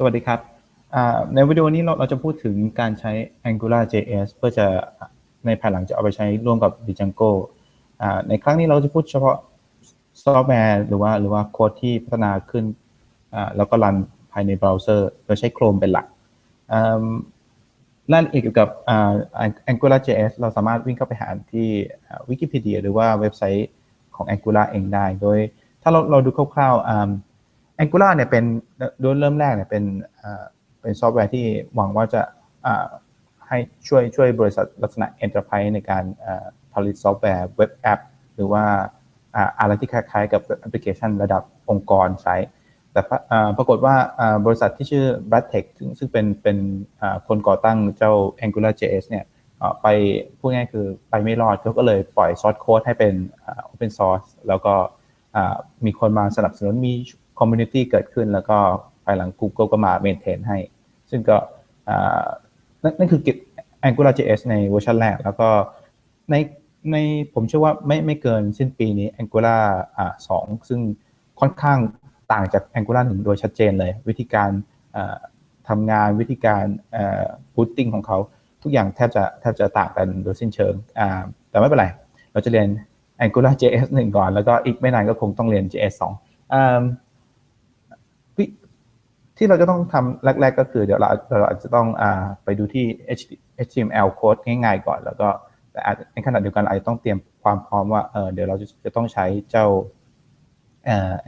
สวัสดีครับ ในวิดีโอนี้เราเราจะพูดถึงการใช้ Angular JS เพื่อจะในภายหลังจะเอาไปใช้ร่วมกับ Django ในครั้งนี้เราจะพูดเฉพาะซอฟต์แวร์หรือว่าหรือว่าโค้ดที่พัฒนาขึ้น แล้วก็รันภายในเบราว์เซอร์โดยใช้ Chrome เป็นหลักรายละเอียดเกี่ยวกับ Angular JS เราสามารถวิ่งเข้าไปหาที่วิกิพีเดียหรือว่าเว็บไซต์ของ Angular เองได้ โดยถ้าเราเราดูคร่าวๆ Angular เนี่ยเป็นโดยเริ่มแรกเนี่ยเป็นเป็นซอฟต์แวร์ที่หวังว่าจะให้ช่วยช่วยบริษัทลักษณะ Enterprise ในการผลิตซอฟต์แวร์เว็บแอปหรือว่าอะไรที่คล้ายๆกับแอปพลิเคชันระดับองค์กรใช้ แต่ปรากฏว่าบริษัทที่ชื่อ b r a d t e c h ซึ่งเป็นเป็นคนก่อตั้งเจ้า Angular JS เนี่ยไปพูดง่ายคือไปไม่รอดเขาก็เลยปล่อยซอสโค้ดให้เป็น Open Source แล้วก็มีคนมาสนับสนุนมี คอมมูนิตี้เกิดขึ้น แล้วก็ภายหลัง Google ก็มาเมนเทนให้ ซึ่งก็นั่นคือ Angular JS ในเวอร์ชันแรก แล้วก็ในในผมเชื่อว่าไม่ไม่เกินสิ้นปีนี้ Angular อ่าสองซึ่งค่อนข้างต่างจาก Angular 1 โดยชัดเจนเลย วิธีการทำงานวิธีการพุตติ้งของเขา ทุกอย่างแทบจะแทบจะต่างกันโดยสิ้นเชิง แต่ไม่เป็นไร เราจะเรียน Angular JS 1 ก่อน แล้วก็อีกไม่นานก็คงต้องเรียน JS 2 ที่เราจะต้องทำแรก ๆ ก็คือเดี๋ยวเราเราอาจจะต้องอไปดูที่ HTML code ง่ายๆก่อน แล้วก็แต่ในขณะเดียวกันอาจจะต้องเตรียมความพร้อมว่าเเดี๋ยวเราจะจะต้องใช้เจ้า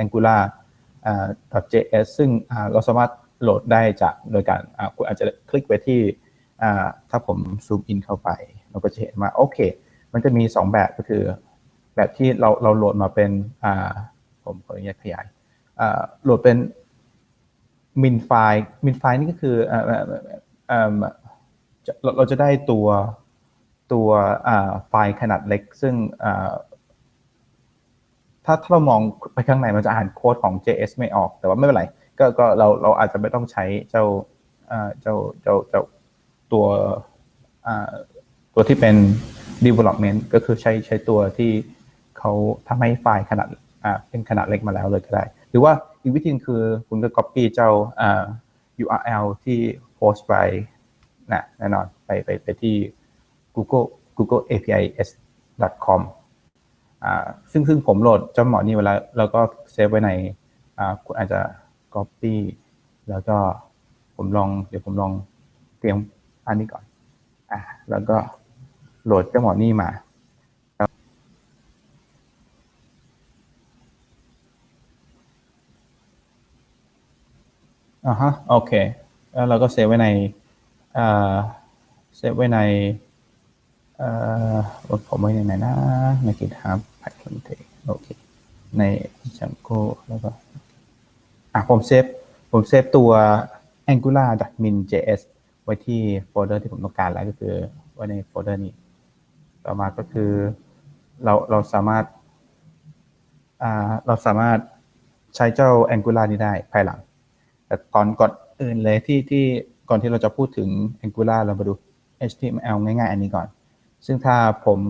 Angular .js ซึ่งเราสามารถโหลดได้จากโดยการคุณอาจจะคลิกไปที่ถ้าผมซูมอินเข้าไป เราก็จะเห็นว่าโอเค มันจะมี 2 แบบก็คือ แบบที่เราเราโหลดมาเป็นผมขออนุญาตขยายโหลดเป็น มินไฟมินไฟนี่ก็คือเราจะได้ตัวตัวไฟล์ขนาดเล็ก ซึ่งถ้าถ้าเรามองไปข้างในมันจะอ่านโค้ดของ JS ไม่ออก แต่ว่าไม่เป็นไร ก็ก็เราเราอาจจะไม่ต้องใช้เจ้าเจ้าเจ้าเจ้าตัวตัวที่เป็น development ก็คือใช้ใช้ตัวที่เขาทำให้ไฟล์ขนาดเป็นขนาดเล็กมาแล้วเลยก็ได้ หรือว่า อีกวิธีนึงคือคุณก็ copy เจ้า URL ที่โพสต์ไปนะแน่นอนไปไปไปที่ Google Google API s.com อ่าซึ่งซึ่งผมโหลดเจ้าหมอนี่เวลาแล้วก็เซฟไว้ในอ่าคุณอาจจะ copy แล้วก็ผมลองเดี๋ยวผมลองเตรียมอันนี้ก่อนอ่าแล้วก็โหลดเจ้าหมอนี่มา อ่าฮะโอเค แล้วเราก็เซฟไว้ในอ่าเซฟไว้ในเอ่อผมไว้ในไหนนะใน GitHub Python โอเค ใน Django แล้วก็อะผมเซฟผมเซฟตัว angular.min.js ไว้ที่โฟลเดอร์ที่ผมต้องการแล้วก็คือไว้ในโฟลเดอร์นี้ ต่อมาก็คือเราเราสามารถอ่าเราสามารถใช้เจ้า Angular นี้ได้ภายหลัง แต่ก่อนก่อนอื่นเลยที่ที่ก่อนที่เราจะพูดถึง Angular เรามาดู HTML ง่ายๆ อันนี้ก่อน ซึ่งถ้าผม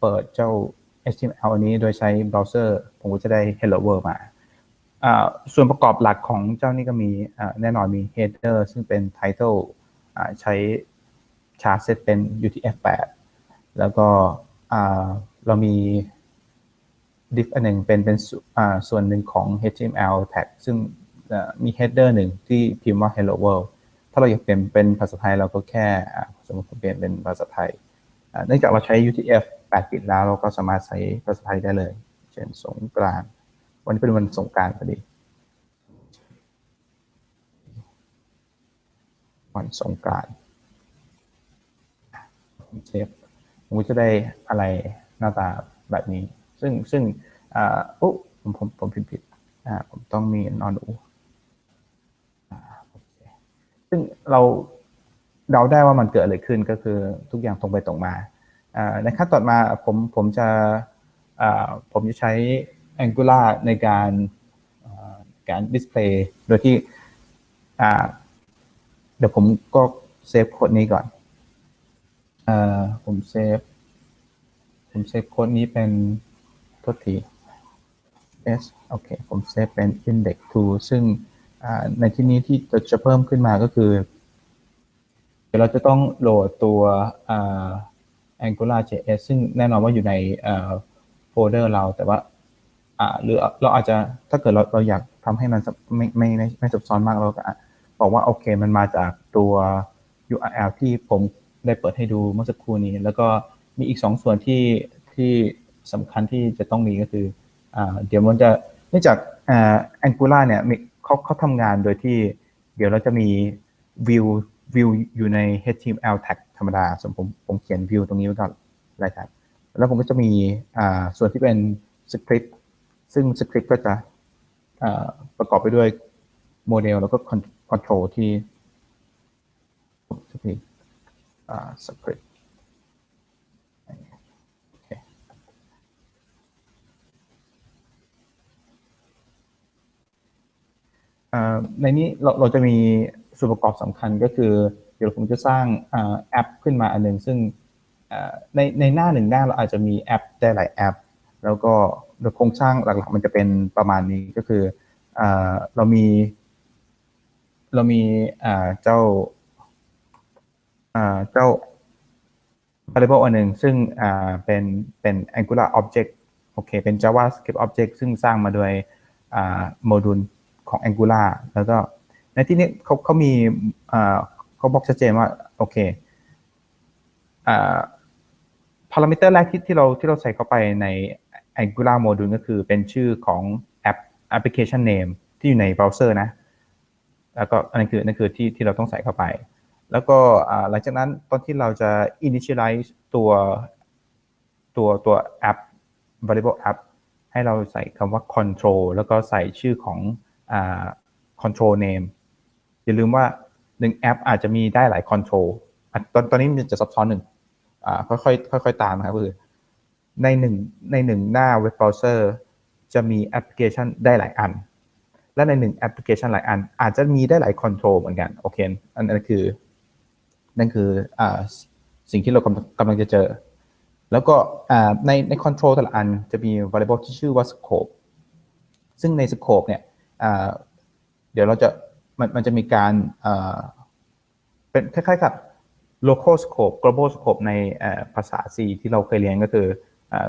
เปิดเจ้า HTML อันนี้โดยใช้เบราว์เซอร์ผมก็จะได้ Hello World มาส่วนประกอบหลักของเจ้านี้ก็มีแน่นอนมี header ซึ่งเป็น title ใช้ชาร์ตเซตเป็น UTF-8 แล้วก็เรามี div อันหนึ่งเป็นเป็นส่วนหนึ่งของ HTML tag ซึ่ง มี header หนึ่งที่พิมพ์ว่า hello world ถ้าเราอยากเปลี่ยนเป็นภาษาไทยเราก็แค่สมมติผมเปลี่ยนเป็นภาษาไทยเนื่องจากเราใช้ UTF 8ปิดแล้วเราก็สามารถใช้ภาษาไทยได้เลย เช่นสงกรานวันนี้เป็นวันสงการพอดีวันสงกรานเซฟผมจะได้อะไรหน้าตาแบบนี้ ซึ่งซึ่งอ่าอุ๊ผมผมผมผิดผิดอ่าผมต้องมีนอนอู ซึ่งเราเดาได้ว่ามันเกิดอะไรขึ้นก็คือทุกอย่างตรงไปตรงมาในขั้นต่อมาผมผมจะผมจะใช้ Angular ในการการดิสเพลย์โดยที่เดี๋ยวผมก็เซฟโค้ดนี้ก่อนผมเซฟ ผมเซฟโค้ดนี้เป็นทษที s โอเค ผมเซฟเป็น index to ซึ่งอ่า ในที่นี้ที่จะจะเพิ่มขึ้นมาก็คือเดี๋ยวเราจะต้องโหลดตัว Angular JS ซึ่งแน่นอนว่าอยู่ในโฟลเดอร์เราแต่ว่าอ่าหรือเราอาจจะถ้าเกิดเราเราอยากทำให้มันไม่ไม่ไม่ไม่ซับซ้อนมากเราก็บอกว่าโอเคมันมาจากตัว URL ที่ผมได้เปิดให้ดูเมื่อสักครู่นี้ แล้วก็มีอีกสองส่วนที่ที่สำคัญที่จะต้องมีก็คืออ่าเดี๋ยวมันจะเนื่องจากอ่า Angular เนี่ย เขาเขาทำงานโดยที่เดี๋ยวเราจะมี view view อยู่ใน HTML tag ธรรมดาส่วนผมผมเขียน view ตรงนี้ไว้ก่อนรายการแล้วผมก็จะมีอ่าส่วนที่เป็นสคริปต์ซึ่งสคริปต์ก็จะประกอบไปด้วยโมเดลแล้วก็คอนโทรลที่สคริปต์สคริปต์ ในนี้เราเราจะมีส่วนประกอบสำคัญก็คือ เดี๋ยวผมจะสร้างแอปขึ้นมาอันหนึ่งซึ่งในในหน้าหนึ่งหน้าเราอาจจะมีแอปได้หลายแอป แล้วก็โดยโครงสร้างหลักๆ มันจะเป็นประมาณนี้ก็คือเรามี เรามีเจ้าเจ้า variable อันหนึ่งซึ่งเป็นเป็น Angular object โอเค เป็น JavaScript object ซึ่งสร้างมาโดยโมดูล ของ Angular แล้วก็ในที่นี้เขาเขามีเขาบอกชัดเจนว่า โอเคพารามิเตอร์แรกที่ที่เราที่เราใส่เข้าไปใน Angular Module ก็คือเป็นชื่อของแอป application name ที่อยู่ในเบราว์เซอร์นะ แล้วก็อันนั้นคือนั่นคือที่ที่เราต้องใส่เข้าไป แล้วก็หลังจากนั้นตอนที่เราจะ initialize ตัวตัวตัวแอป variable app ให้เราใส่คำว่า control แล้วก็ใส่ชื่อของ control name อย่าลืมว่าหนึ่งแอปอาจจะมีได้หลาย control ตอนตอนนี้มันจะซับซ้อนหนึ่งค่อยๆค่อยๆตามนะครับคือในหนึ่งในหนึ่งหน้าเว็บเบราว์เซอร์จะมีแอปพลิเคชันได้หลายอัน และในหนึ่งแอปพลิเคชันหลายอัน อาจจะมีได้หลายคอนโทรลเหมือนกันโอเคอันนั้นคือนั่นคืออสิ่งที่เรากำลังกำลังจะเจอ แล้วก็ในในคอนโทรลแต่ละอันจะมี variable ที่ชื่อว่า scope ซึ่งใน scope เนี่ย เดี๋ยวเราจะมันมันจะมีการเป็นคล้ายๆกับ local scope global scope ในภาษา C ที่เราเคยเรียนก็คือ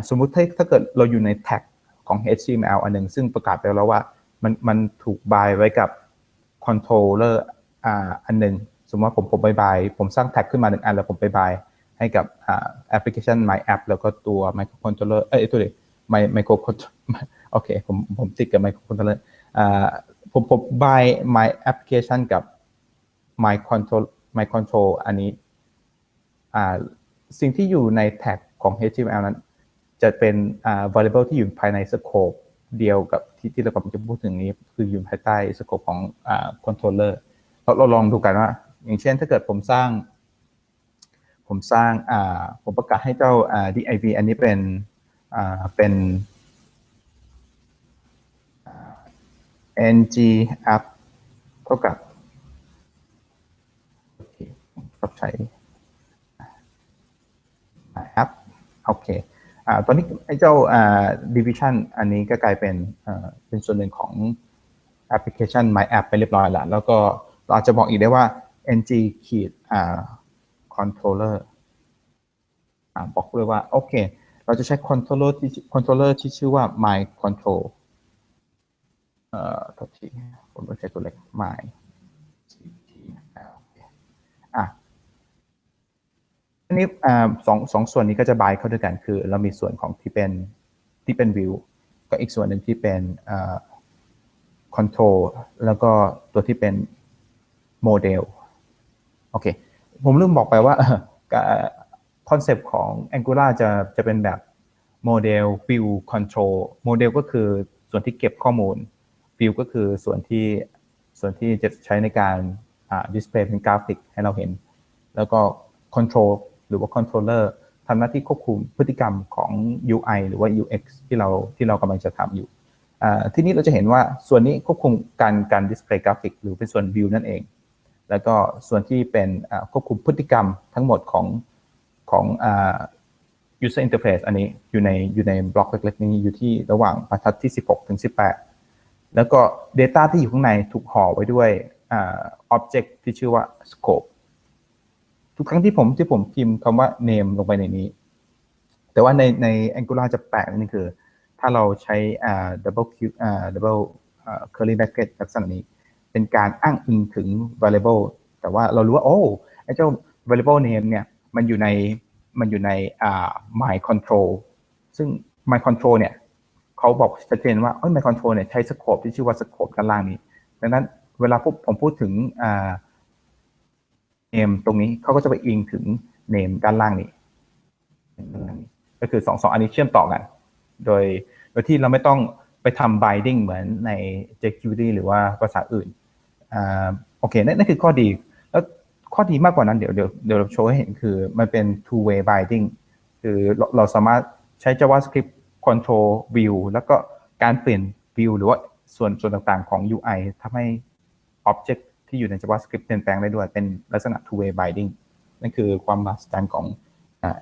สมมุติถ้าถ้าเกิดเราอยู่ในแท็กของ HTML อันหนึ่งซึ่งประกาศไปแล้วว่ามันมันถูกบายไว้กับ controller อันหนึ่งสมมติว่าผมผมไปบายผมสร้างแท็กขึ้นมาหนึ่งอันแล้วผมไปบายให้กับแอปพลิเคชัน My App แล้วก็ตัว microcontroller เอ้ยตัวเดียว my micro โอเคผมผมติดกับ microcontroller ผมผม buy my application กับ my control my control อันนี้สิ่งที่อยู่ในแท็กของ HTML นั้น จะเป็น variable ที่อยู่ภายใน scope เดียวกับที่ที่เรากำลังจะพูดถึงนี้ คืออยู่ภายใต้ scope ของ controller เราเราลองดูกันว่า อย่างเช่นถ้าเกิดผมสร้าง ผมสร้างผมประกาศให้เจ้า div อันนี้เป็นเป็น ng app เท่ากับกับใช้ app โอเคอ่าตอนนี้ไอ้เจ้าอ่า division อันนี้ก็กลายเป็นอ่เป็นส่วนหนึ่งของแอปพลิเคชัน My App ไปเรียบร้อยแล้ว แล้วก็เราอาจจะบอกอีกได้ว่า ng ขีดอ่า controller บอกเลยว่า โอเค เราจะใช้ controller ที่ controller ที่ชื่อว่า my control เอ่อทษทีผมต้องใช้ตัวเล็ก my อะอันนี้สองสองส่วนนี้ก็จะบายเข้าด้วยกัน คือเรามีส่วนของที่เป็นที่เป็นวิวก็อีกส่วนหนึ่งที่เป็นคอนโทรลแล้วก็ตัวที่เป็นโมเดลโอเค ผมลืมบอกไปว่าคอนเซปต์ของ Angular จะจะเป็นแบบโมเดลวิวคอนโทรลโมเดลก็คือส่วนที่เก็บข้อมูล วิวก็คือส่วนที่ส่วนที่จะใช้ในการดิสเพลย์เป็นกราฟิกให้เราเห็น แล้วก็คอนโทรลหรือว่าคอนโทรลเลอร์ทำหน้าที่ควบคุมพฤติกรรมของ UI หรือว่า UX ที่เราที่เรากำลังจะทำอยู่ที่นี้เราจะเห็นว่าส่วนนี้ควบคุมการการดิสเพลย์กราฟิกหรือเป็นส่วนวิวนั่นเอง แล้วก็ส่วนที่เป็นควบคุมพฤติกรรมทั้งหมดของของ user interface อันนี้อยู่ในอยู่ในบล็อกเล็กๆนี้อยู่ที่ระหว่างบรรทัดที่ 16 ถึง 18 แล้วก็ Data ที่อยู่ข้างในถูกห่อไว้ด้วยอ่า Object ที่ชื่อว่า Scope ทุกครั้งที่ผมที่ผมพิมพ์คำว่า name ลงไปในนี้ แต่ว่าในใน Angular จะแปลกนิดนึงคือ ถ้าเราใช้อ่า double q อ่า double curly bracket ลักษณะนี้ เป็นการอ้างอิงถึง variable แต่ว่าเรารู้ว่า โอ้ไอ้เจ้า variable name เนี่ย มันอยู่ในมันอยู่ในอ่า my control ซึ่ง my control เนี่ย เขาบอกชัดเจนว่าเอ้ย my control เนี่ยใช้ scope ที่ชื่อว่า scope ด้านล่างนี้ ดังนั้นเวลาผมพูดถึงอ่า name ตรงนี้เขาก็จะไปอิงถึง name ด้านล่างนี้ ก็คือสองสองอันนี้เชื่อมต่อกัน โดยโดยที่เราไม่ต้องไปทำ binding เหมือนใน jQuery หรือว่าภาษาอื่นอ่าโอเคนั่นคือข้อดี แล้วข้อดีมากกว่านั้นเดี๋ยวเดี๋ยวเดี๋ยวเราโชว์ให้เห็นคือมันเป็น two way binding คือเรเราสามารถใช้ JavaScript control view แล้วก็การเปลี่ยน view หรือว่าส่วนส่วนต่างๆของ UI ทำให้ object ที่อยู่ใน JavaScript เปลี่ยนแปลงได้ด้วยเป็นลักษณะ two way binding นั่นคือความมหัศจรรย์ของ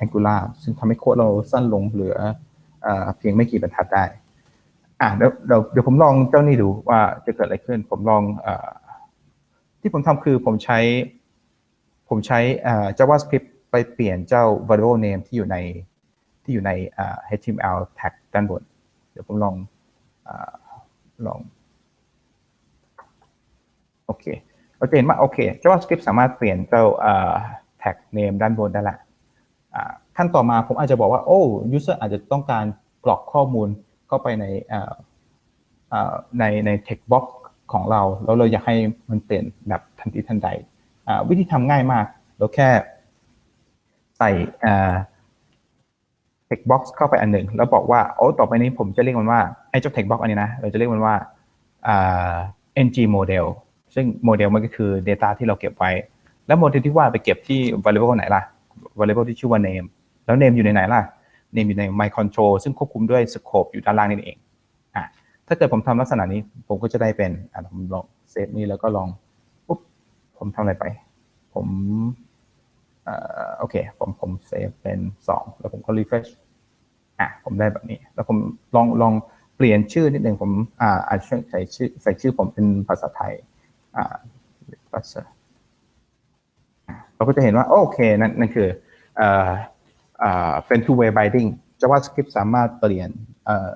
Angular ซึ่งทำให้โค้ดเราสั้นลงเหลืออเพียงไม่กี่บรรทัดได้อะเดี๋ยวเดี๋ยวผมลองเจ้านี่ดูว่าจะเกิดอะไรขึ้น ผมลองอที่ผมทำคือผมใช้ ผมใช้ JavaScript ไปเปลี่ยนเจ้า variable name ที่อยู่ใน ที่อยู่ใน HTML tag ด้านบน เดี๋ยวผมลองอลอง โอเค เราจะเห็นว่าโอเค JavaScript สามารถเปลี่ยนเจ้า tag name ด้านบนได้ละขั้นต่อมาผมอาจจะบอกว่า โอ้ user อาจจะต้องการกรอกข้อมูลเข้าไปในในใน text box ของเรา แล้วเราอยากให้มันเปลี่ยนแบบทันทีทันใด วิธีทำง่ายมาก เราแค่ใส่ text box เข้าไปอันหนึ่งแล้วบอกว่าโอ้ต่อไปนี้ผมจะเรียกมันว่าไอ้เจ้า text box อันนี้นะเราจะเรียกมันว่าอ่า ng model ซึ่งโมเดลมันก็คือ Data ที่เราเก็บไว้ แล้วโมเดลที่ว่าไปเก็บที่ variable ไหนล่ะ variable ที่ชื่อว่า name แล้ว name อยู่ในไหนล่ะ name อยู่ใน my control ซึ่งควบคุมด้วย scope อยู่ด้านล่างนี่เองอะถ้าเกิดผมทำลักษณะนี้ผมก็จะได้เป็นอะผมลองเซฟนี้แล้วก็ลองปุ๊บผมทำอะไรไป ผม โอเค ผมผมเซฟเป็น2แล้วผมก็ refresh อะผมได้แบบนี้ แล้วผมลองลองเปลี่ยนชื่อนิดหนึ่งผมอ่าอาจจะใส่ชื่อใส่ชื่อผมเป็นภาษาไทยอ่าภาษาเราก็จะเห็นว่าโอเคนั่นนั่นคือเอ่ออ่าเป็น two way binding JavaScript สามารถเปลี่ยนเอ่อ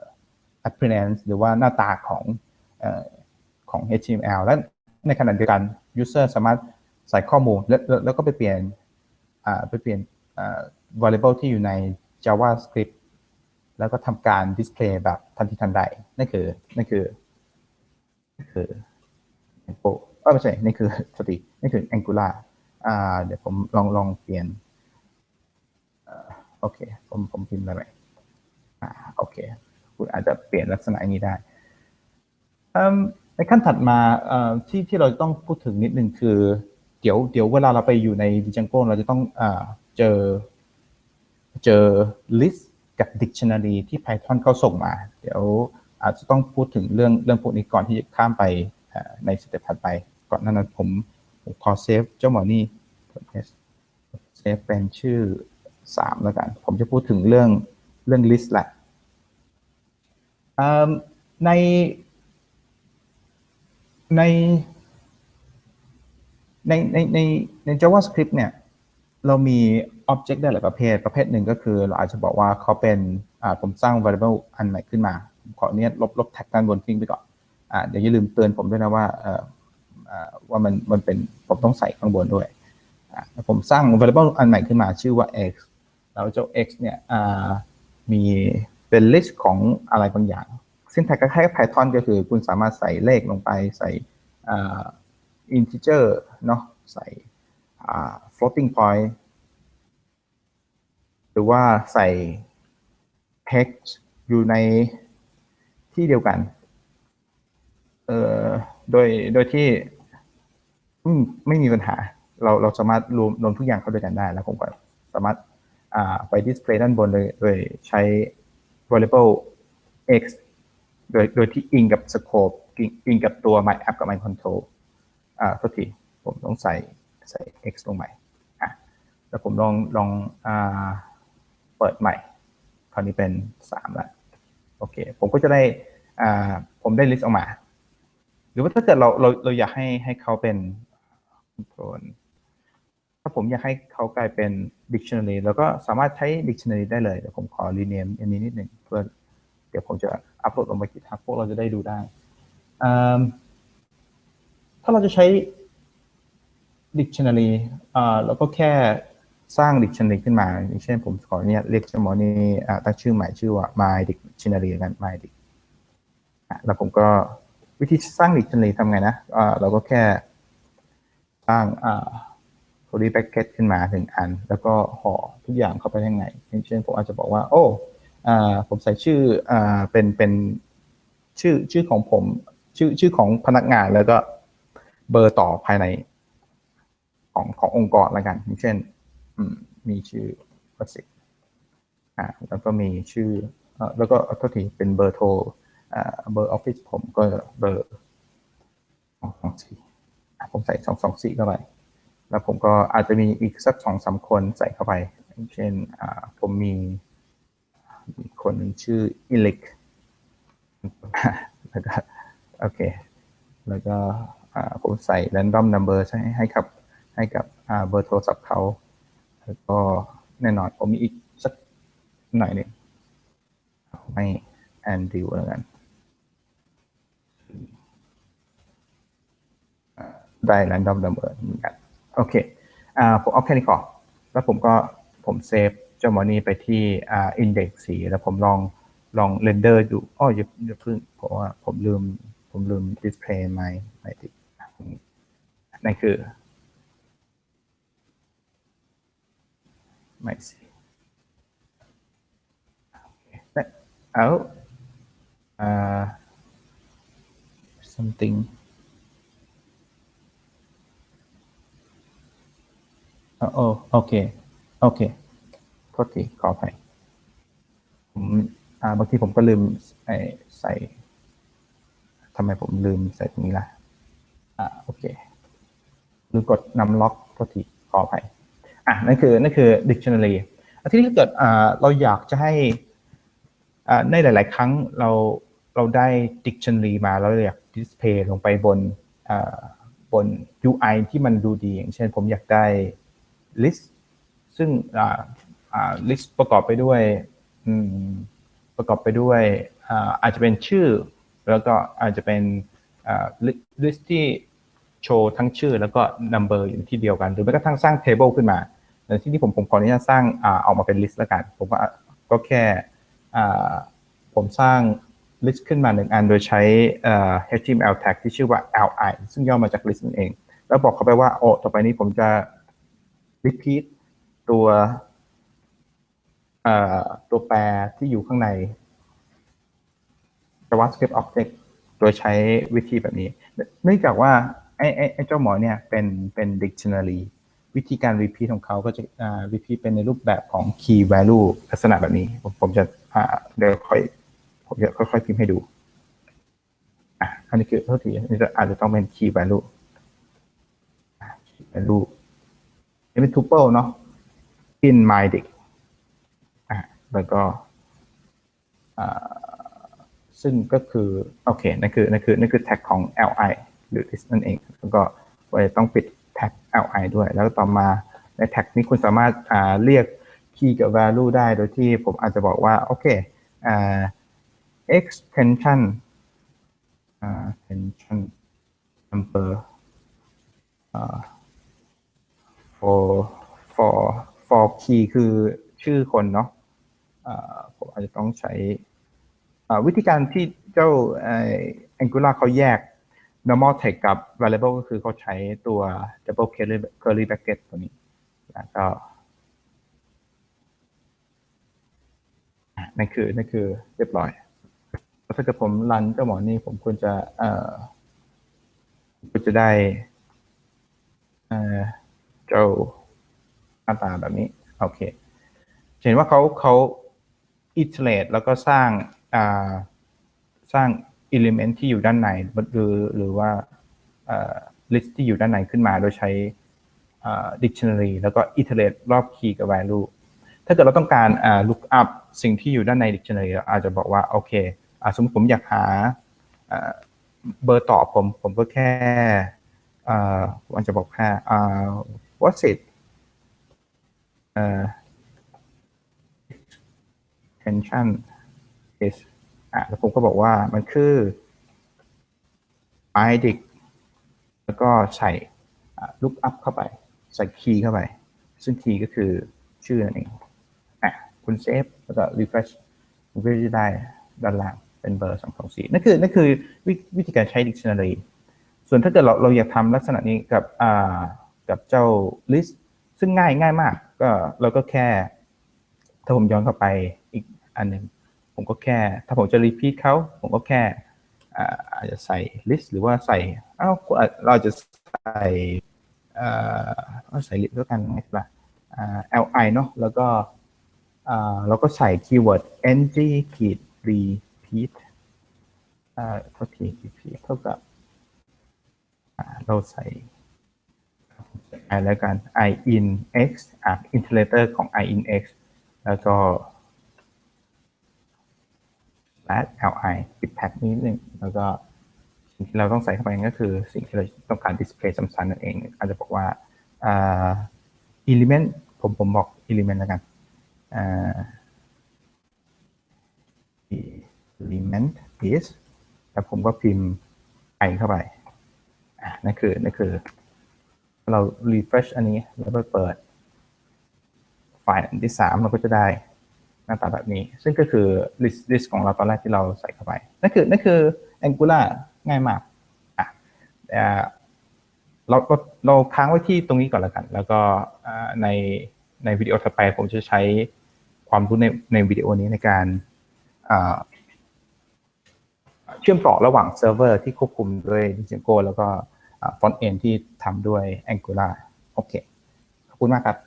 appearance หรือว่าหน้าตาของเอ่อของ HTML และในขณะเดียวกัน user สามารถใส่ข้อมูลแล้วแล้วก็ไปเปลี่ยน ไปเปลี่ยน variable ที่อยู่ใน JavaScript แล้วก็ทำการ display แบบทันทีทันใด นั่นคือ นั่นคือนั่นคือ Angular เอไม่ใช่ นี่คือสตินี่คือ Angular อ่า เดี๋ยวผมลองลองเปลี่ยนอโอเค ผมผมพิมพ์อะไรไปอ่า โอเค คุณอาจจะเปลี่ยนลักษณะนี้ได้เอิ่มในขั้นถัดมาอ่อที่ที่เราต้องพูดถึงนิดนึงคือ เดี๋ยวเดี๋ยวเวลาเราไปอยู่ใน Django เราจะต้องอเจอเจอ list กับ dictionary ที่ Python เขาส่งมา เดี๋ยวอาจจะต้องพูดถึงเรื่องเรื่องพวกนี้ก่อนที่จะข้ามไปในสเต็ปถัดไป ก่อนนั้นผมผมขอเซฟเจ้าหมอนี่เซฟเป็นชื่อ3แล้วกัน ผมจะพูดถึงเรื่องเรื่อง list แหละในใน ในในในใน JavaScript เนี่ย เรามี object ได้หลายประเภท ประเภทหนึ่งก็คือ เราอาจจะบอกว่าเขาเป็นอ่าผมสร้าง variable อันใหม่ขึ้นมา ผมขอเนี้ยลบลบแท็กด้านบนทิ้งไปก่อนอ่าเดี๋ยวอย่าลืมเตือนผมด้วยนะว่าเอ่อว่ามันมันเป็นผมต้องใส่ข้างบนด้วยอ่าผมสร้าง variable อันใหม่ขึ้นมาชื่อว่า x แล้วเจ้า x เนี่ยอ่ามีเป็น list ของอะไรบางอย่างซึ่งคล้ายๆกับ Python ก็คือคุณสามารถใส่เลขลงไปใส่อ่า integer เนาะใส่ floating point หรือว่าใส่ text อยู่ในที่เดียวกัน เอ่อ โดย โดยที่ไม่มีปัญหา เราเราสามารถรวมรวมทุกอย่างเข้าด้วยกันได้ แล้วผมก็สามารถอ่าไป display ด้านบนเลยโดยใช้ variable x โดย โดยที่อิงกับ scope อิงกับตัว my app กับ my control อ่าโทษทีผมต้องใส่ใส่ x ลงไปอะแล้วผมลองลองอ่าเปิดใหม่ คราวนี้เป็น3ล้วโอเค ผมก็จะได้อ่าผมได้ list ออกมา หรือว่าถ้าเกิดเราเราเราอยากให้ให้เขาเป็น control ถ้าผมอยากให้เขากลายเป็น dictionary แล้วก็สามารถใช้ dictionary ได้เลย เดี๋ยวผมขอ rename อันนี้นิดหนึ่งเพื่อเดี๋ยวผมจะอัปโหลดลงไปที่ทักพวกเราจะได้ดูได้อืม ถ้าเราจะใช้ dictionary อ่าแล้วก็แค่สร้าง dictionary ขึ้นมา อย่างเช่นผมขอเนี่ยเรียกเจ้าหมอนี่อ่าตั้งชื่อใหม่ชื่อว่า my dictionary กัน my dic อะแล้วผมก็วิธีสร้าง dictionary ทำไงนะอ่าเราก็แค่สร้างอ่า curly bracket ขึ้นมาหนึ่งอัน แล้วก็ห่อทุกอย่างเข้าไปข้างในอย่างเช่นผมอาจจะบอกว่า โอ้อ่าผมใส่ชื่ออ่าเป็นเป็นชื่อชื่อของผมชื่อชื่อของพนักงานแล้วก็ เบอร์ต่อภายในของขององค์กรล้วกันอย่างเช่นมีชื่อวัสิอ่าแล้วก็มีชื่อแล้วก็ทษทีเป็นเบอร์โทรอ่าเบอร์ออฟฟิศผมก็เบอร์สองสองสี่ผมใส่สองสองสี่เข้าไป แล้วผมก็อาจจะมีอีกสักสองสามคนใส่เข้าไปอย่างเช่นอ่าผมมีคนหนึ่งชื่ออิล็กแล้วก็โอเค แล้วก็ ผมใส่ random number ใช่ให้กับให้กับเบอร์โทรศัพท์เขาแล้วก็แน่นอนผมมีอีกสักหน่อยหนึ่งให้แอนดิวแล้วกัน ได้ random number เหมือนกัน โอเคผมเอาแค่นี้ก่อนแล้วผมก็ผมเซฟเจ้าหมอนี้ไปที่อ่า index สีแล้วผมลองลองเรนเดอร์ดูอ้ออย่าเพิ่งเพราะว่าผมลืมผมลืม display ไม่ไม่ติด นั่นคือ ไม่สิเอาอ่า something อ๋อโอโอเค โอเคโทษทีขออภัยผมบางทีผมก็ลืมใส่ทำไมผมลืมใส่ตรงนี้ล่ะ อ่าโอเคลืมกดนำล็อกโทษทีขออภัยอะนั่นคือนั่นคือ dictionary อะทีนี้ถ้าเกิดอ่าเราอยากจะให้อ่าในหลาย ๆ ครั้งเราเราได้ dictionary มาแล้วเราอยาก display ลงไปบนอ่าบน UI ที่มันดูดี อย่างเช่นผมอยากได้ list ซึ่งอ่าอ่า list ประกอบไปด้วยอืมประกอบไปด้วยอ่าอาจจะเป็นชื่อ แล้วก็อาจจะเป็นอ่า list ที่ โชว์ทั้งชื่อแล้วก็ number อยู่ที่เดียวกัน หรือแม้กระทั่งสร้าง table ขึ้นมาในที่ที่ผมผมขออนุญาตสร้างอ่าออกมาเป็น list แล้วกัน ผมก็ก็แค่อ่าผมสร้าง list ขึ้นมาหนึ่งอันโดยใช้อ่า HTML tag ที่ชื่อว่า li ซึ่งย่อมาจาก list นั่นเอง แล้วบอกเขาไปว่าโอ้ต่อไปนี้ผมจะ repeat ตัวตัวแปรที่อยู่ข้างใน JavaScript object โดยใช้วิธีแบบนี้ เนื่องจากว่า ไอ้ไอ้ไอ้เจ้าหมอเนี่ยเป็นเป็น dictionary วิธีการ repeat ของเขาก็จะอ่า repeat เป็นในรูปแบบของ key value ลักษณะแบบนี้ ผมผมจะอ่าเดี๋ยวค่อยผมจะค่อยๆพิมพ์ให้ดูอะอันนี้คือโทษทีอันนี้จะอาจจะต้องเป็น key value key value นี่เป็น tuple เนาะ in my dict อะแล้วก็อ่าซึ่งก็คือ โอเคนั่นคือนั่นคือนั่นคือแท็กของ li หรือ list นั่นเอง แล้วก็ไว้ต้องปิดแท็ก li ด้วย แล้วต่อมาในแท็กนี้คุณสามารถาเรียก key กับ value ได้ โดยที่ผมอาจจะบอกว่า โอเคอ extension อ extension number อ for for for key คือชื่อคนเนาะผมอาจจะต้องใช้วิธีการที่เจ้า Angular เขาแยก normal text กับ variable ก็คือเขาใช้ตัว double curly curly bracket ตัวนี้ แล้วก็นั่นคือนั่นคือเรียบร้อยถ้าเกิดผมรันเจ้าหมอนี่ผมควรจะเอ่อควรจะได้เอ่อเจ้าหน้าตาแบบนี้ โอเค เห็นว่าเขาเขา iterate แล้วก็สร้างอ่าสร้าง element ที่อยู่ด้านในหรือหรือว่าเอ่อ list ที่อยู่ด้านในขึ้นมา โดยใช้ dictionary แล้วก็ iterate รอบ key กับ value ถ้าเกิดเราต้องการ look up สิ่งที่อยู่ด้านใน dictionary เราอาจจะบอกว่า โอเคอสมมติผมอยากหาเบอร์ต่อผม ผมก็แค่อาวันจะบอกแค่า what's it tension is อะแล้วผมก็บอกว่ามันคือ idic แล้วก็ใส่อ่า look up เข้าไป ใส่คีย์เข้าไป ซึ่งคีย์ก็คือชื่อนั่นเองอะคุณเซฟแล้วก็ refresh คุณก็จะได้ด้านล่างเป็นเบอร์สองสองสี่นั่นคือนั่นคือวิวิธีการใช้ dictionary ส่วนถ้าเกิดเราเราอยากทำลักษณะนี้กับอ่ากับเจ้า list ซึ่งง่ายง่ายมาก ก็เราก็แค่ ถ้าผมย้อนกลับไปอีกอันหนึ่ง ผมก็แค่ ถ้าผมจะ repeat เขาผมก็แค่อาจจะใส่ list หรือว่าใส่เอ้าเราจะใส่ใส่ list แล้วกันไงล่ะอ่า li เนาะแล้วก็เราก็ใส่ keyword ng ขีด repeat เท่าที repeat เท่ากับเราใส่ i แล้วกัน i in x อะ integrator ของ i in x แล้วก็ slash li ปิดแท็กนิดนึง แล้วก็สิ่งที่เราต้องใส่เข้าไปก็คือสิ่งที่เราต้องการ display ซ้ำๆนั่นเอง อาจจะบอกว่าอ่า element ผมผมบอก element แล้วกันอ่า element is แล้วผมก็พิมพ์ i เข้าไปนั่นคือนั่นคือ เรา refresh อันนี้ แล้วไปเปิดไฟล์อันที่3เราก็จะได้ น้าตาแบบนี้ ซึ่งก็คือ list list ของเราตอนแรกที่เราใส่เข้าไป นั่นคือนั่นคือ Angular ง่ายมากอะแต่เราเราค้างไว้ที่ตรงนี้ก่อนแล้วกัน แล้วก็ในในวิดีโอถัดไปผมจะใช้ความรู้ในในวิดีโอนี้ในการเชื่อมต่อระหว่างเซิร์ฟเวอร์ที่ควบคุมด้วย Django แล้วก็ฟอนต์เอนที่ทำด้วย Angular โอเค ขอบคุณมากครับ